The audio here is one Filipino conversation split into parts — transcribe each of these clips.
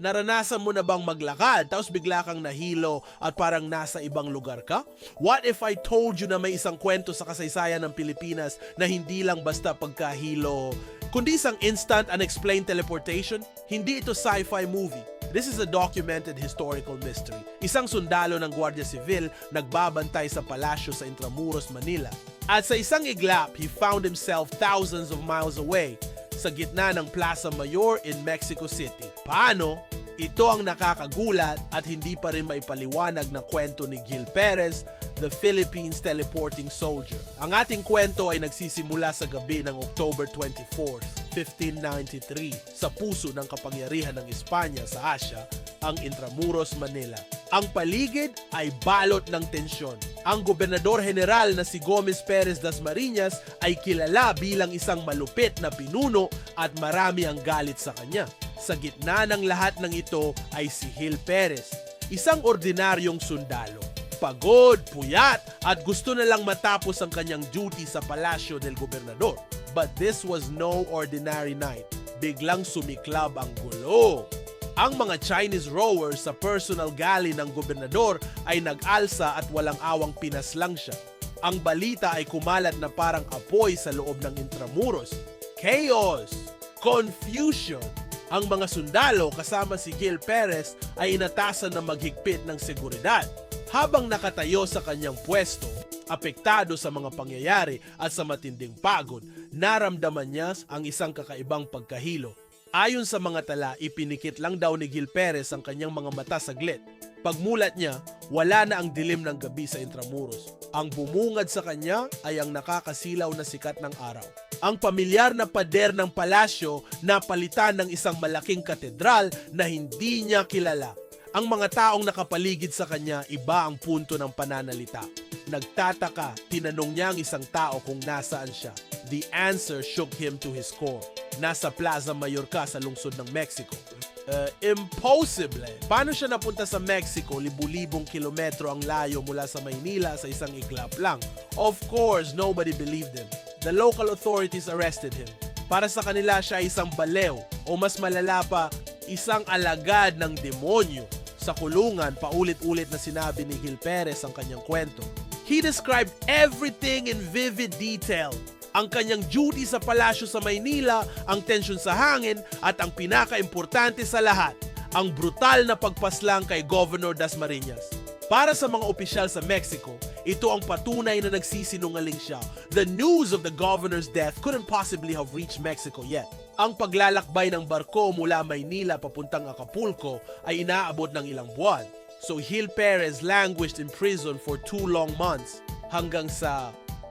Naranasan mo na bang maglakad tapos bigla kang nahilo at parang nasa ibang lugar ka? What if I told you na may isang kwento sa kasaysayan ng Pilipinas na hindi lang basta pagkahilo, kundi isang instant unexplained teleportation? Hindi ito sci-fi movie. This is a documented historical mystery. Isang sundalo ng Guardia Civil nagbabantay sa palasyo sa Intramuros, Manila. At sa isang iglap, he found himself thousands of miles away sa gitna ng Plaza Mayor in Mexico City. Paano? Ito ang nakakagulat at hindi pa rin maipaliwanag na kwento ni Gil Perez, the Philippines teleporting soldier. Ang ating kwento ay nagsisimula sa gabi ng October 24, 1593 sa puso ng kapangyarihan ng Espanya sa Asia, ang Intramuros, Manila. Ang paligid ay balot ng tensyon. Ang gobernador general na si Gomez Perez Dasmariñas ay kilala bilang isang malupit na pinuno at marami ang galit sa kanya. Sa gitna ng lahat ng ito ay si Gil Perez, isang ordinaryong sundalo. Pagod, puyat, at gusto na lang matapos ang kanyang duty sa palasyo del gobernador. But this was no ordinary night. Biglang sumiklab ang gulo. Ang mga Chinese rowers sa personal galley ng gobernador ay nag-alsa at walang awang pinaslang siya. Ang balita ay kumalat na parang apoy sa loob ng Intramuros. Chaos! Confusion! Ang mga sundalo kasama si Gil Perez ay inatasan na maghigpit ng seguridad. Habang nakatayo sa kanyang pwesto, apektado sa mga pangyayari at sa matinding pagod, naramdaman niya ang isang kakaibang pagkahilo. Ayon sa mga tala, ipinikit lang daw ni Gil Perez ang kanyang mga mata saglit. Pagmulat niya, wala na ang dilim ng gabi sa Intramuros. Ang bumungad sa kanya ay ang nakakasilaw na sikat ng araw. Ang pamilyar na pader ng palasyo na palitan ng isang malaking katedral na hindi niya kilala. Ang mga taong nakapaligid sa kanya, iba ang punto ng pananalita. Nagtataka, tinanong niya ang isang tao kung nasaan siya. The answer shook him to his core. Nasa Plaza Mayorca sa lungsod ng Mexico. Uh, impossible. Paano siya napunta sa Mexico? Libu-libong kilometro ang layo mula sa Maynila sa isang iglap lang. Of course, nobody believed him. The local authorities arrested him. Para sa kanila siya ay isang balew o mas malala pa, isang alagad ng demonyo. Sa kulungan, paulit-ulit na sinabi ni Gil Perez ang kanyang kwento. He described everything in vivid detail. Ang kanyang duty sa palasyo sa Maynila, ang tensyon sa hangin, at ang pinaka-importante sa lahat, ang brutal na pagpaslang kay Governor Dasmariñas. Para sa mga opisyal sa Mexico, ito ang patunay na nagsisinungaling siya. The news of the governor's death couldn't possibly have reached Mexico yet. Ang paglalakbay ng barko mula Maynila papuntang Acapulco ay inaabot ng ilang buwan. So Gil Perez languished in prison for two long months hanggang sa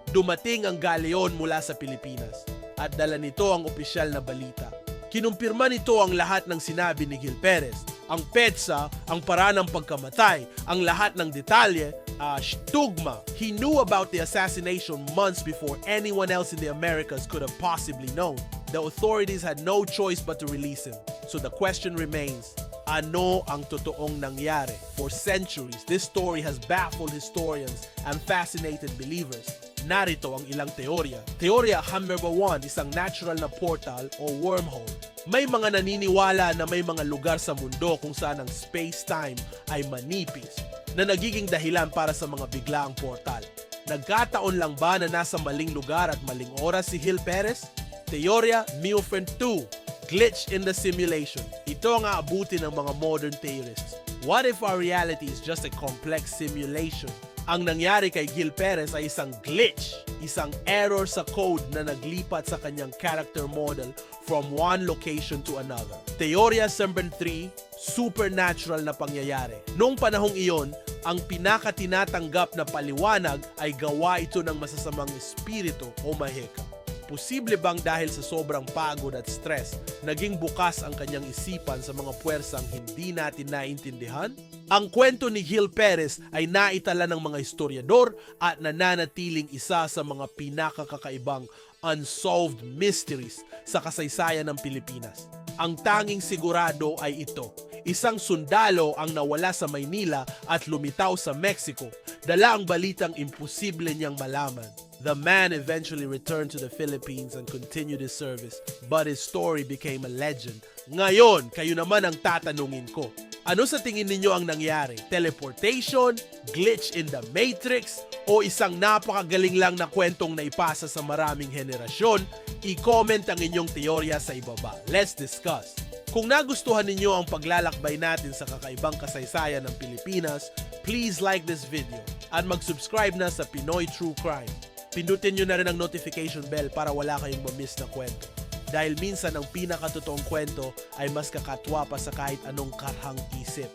dumating ang galeon mula sa Pilipinas at dala nito ang opisyal na balita. Kinumpirma nito ang lahat ng sinabi ni Gil Perez. Ang petsa, ang paraan ng pagkamatay, ang lahat ng detalye, uh, stugma. He knew about the assassination months before anyone else in the Americas could have possibly known. The authorities had no choice but to release him. So the question remains, ano ang totoong nangyari? For centuries, this story has baffled historians and fascinated believers. Narito ang ilang teorya. Teorya number one, isang natural na portal o wormhole. May mga naniniwala na may mga lugar sa mundo kung saan ang space-time ay manipis na nagiging dahilan para sa mga biglaang portal. Nagkataon lang ba na nasa maling lugar at maling oras si Gil Perez? Teorya Milford 2, Glitch in the Simulation. Ito ang aabuti ng mga modern theorists. What if our reality is just a complex simulation? Ang nangyari kay Gil Perez ay isang glitch, isang error sa code na naglipat sa kanyang character model from one location to another. Teorya number 3, supernatural na pangyayari. Noong panahong iyon, ang pinakatinatanggap na paliwanag ay gawa ito ng masasamang espiritu o mahika. Posible bang dahil sa sobrang pagod at stress, naging bukas ang kanyang isipan sa mga puwersang hindi natin naintindihan? Ang kwento ni Gil Perez ay naitala ng mga historiador at nananatiling isa sa mga pinakakakaibang unsolved mysteries sa kasaysayan ng Pilipinas. Ang tanging sigurado ay ito. Isang sundalo ang nawala sa Maynila at lumitaw sa Mexico. Dala ang balitang imposible niyang malaman. The man eventually returned to the Philippines and continued his service, but his story became a legend. Ngayon, kayo naman ang tatanungin ko. Ano sa tingin ninyo ang nangyari? Teleportation, glitch in the matrix, o isang napakagaling lang na kwentong naipasa sa maraming henerasyon? I-comment ang inyong teorya sa ibaba. Let's discuss. Kung nagustuhan ninyo ang paglalakbay natin sa kakaibang kasaysayan ng Pilipinas, please like this video at mag-subscribe na sa Pinoy True Crime. Pindutin nyo na rin ang notification bell para wala kayong mamiss na kwento. Dahil minsan ang pinakatotoong kwento ay mas kakatwa pa sa kahit anong karhang isip.